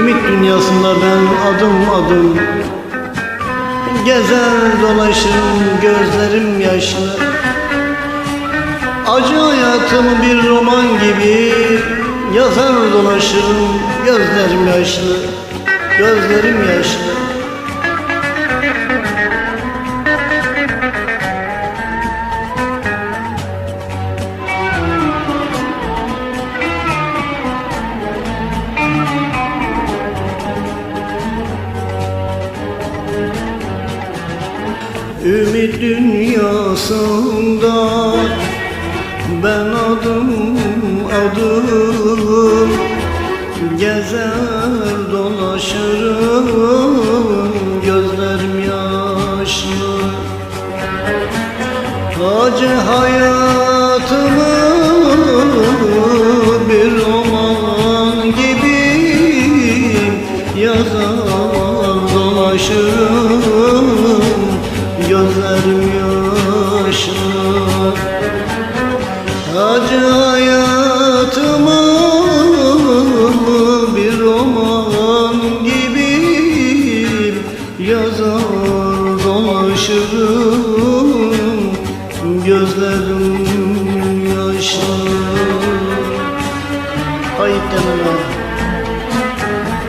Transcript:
Ümit dünyasında ben adım adım. Gezer dolaşırım gözlerim yaşlı. Acı hayatımı bir roman gibi. Yazar dolaşırım gözlerim yaşlı. Gözlerim yaşlı Ümit dünyasında ben adım adım Gezer dolaşırım gözlerim yaşlı. Acı hayatımı hayatımı bir roman gibi yazar dolaşırım gözlerim yaşlı demem